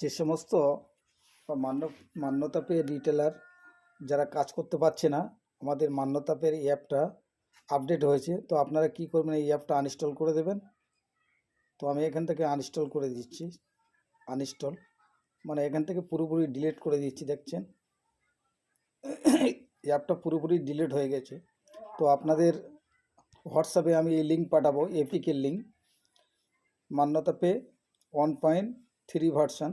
যে সমস্ত মান্য মান্যতা পেয়ে রিটেলার যারা কাজ করতে পারছে না, আমাদের মান্যতা পেয়ে এই অ্যাপটা আপডেট হয়েছে। তো আপনারা কি করবেন, এই অ্যাপটা আনইনস্টল করে দেবেন। তো আমি এখান থেকে আনইনস্টল করে দিচ্ছি। আনইনস্টল মানে এখান থেকে পুরোপুরি ডিলিট করে দিচ্ছি, দেখছেন? অ্যাপটা পুরোপুরি ডিলিট হয়ে গেছে। তো আপনাদের হোয়াটসঅ্যাপে আমি এই লিঙ্ক পাঠাবো এপিকের link Manyata pay one point three version.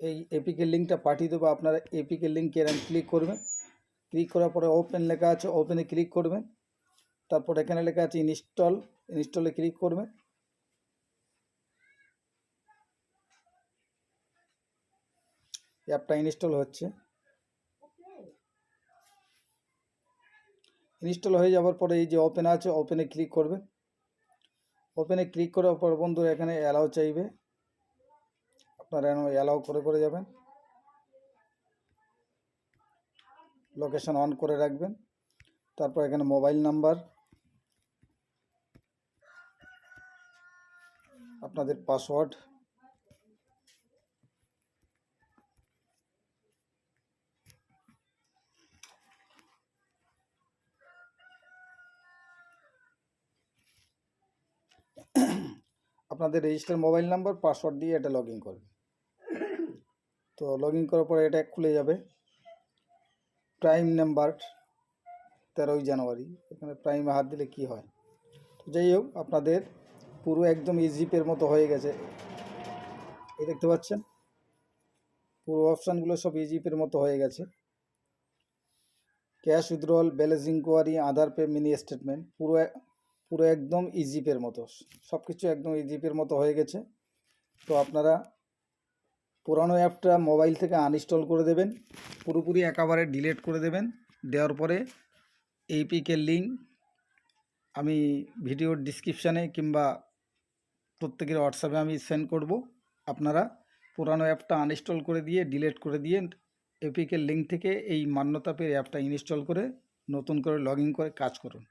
এই এপিকের লিঙ্কটা পাঠিয়ে দেবো, আপনারা এপিকের লিঙ্কে এরকম ক্লিক করবেন। ক্লিক করার পরে ওপেন লেখা আছে, ওপেনে ক্লিক করবেন। তারপর এখানে লেখা আছে ইনস্টল, ইনস্টলে ক্লিক করবেন। অ্যাপটা ইনস্টল হচ্ছে। ইনস্টল হয়ে যাওয়ার পরে এই যে ওপেন আছে, ওপেনে ক্লিক করবেন। ওপেনে ক্লিক করার পর বন্ধুরা এখানে অ্যালাউ চাইবে। আপনারা অ্যালাউ করে করে যাবেন। লোকেশন অন করে রাখবেন। তারপর এখানে মোবাইল নাম্বার। আপনাদের পাসওয়ার্ড। আপনাদের রেজিস্টার মোবাইল নাম্বার, পাসওয়ার্ড দিয়ে এটা লগ ইন করবেন। তো লগ ইন করার পরে এটা খুলে যাবে। প্রাইম নাম্বার তেরোই জানুয়ারি, এখানে প্রাইমে হাত দিলে কি হয়? তো যাই হোক, আপনাদের পুরো একদম ইজিপের মতো হয়ে গেছে। এই দেখতে পাচ্ছেন? পুরো অপশানগুলো সব ইজিপের মতো হয়ে গেছে। Cash withdrawal balance enquiry Aadhaar pay mini statement পুরো পুরো একদম ইজিপের মতো। সব কিছু একদম ইজিপের মতো হয়ে গেছে। তো আপনারা পুরানো অ্যাপটা মোবাইল থেকে আনইনস্টল করে দেবেন, পুরোপুরি একেবারে ডিলিট করে দেবেন। দেওয়ার পরে এইপিকের লিঙ্ক আমি ভিডিওর ডিসক্রিপশানে কিংবা প্রত্যেকের হোয়াটসঅ্যাপে আমি সেন্ড করব। আপনারা পুরানো অ্যাপটা আনইনস্টল করে দিয়ে, ডিলিট করে দিয়ে এপিকের লিঙ্ক থেকে এই মান্যতা পেয়ে অ্যাপটা ইনস্টল করে নতুন করে লগ করে কাজ করুন।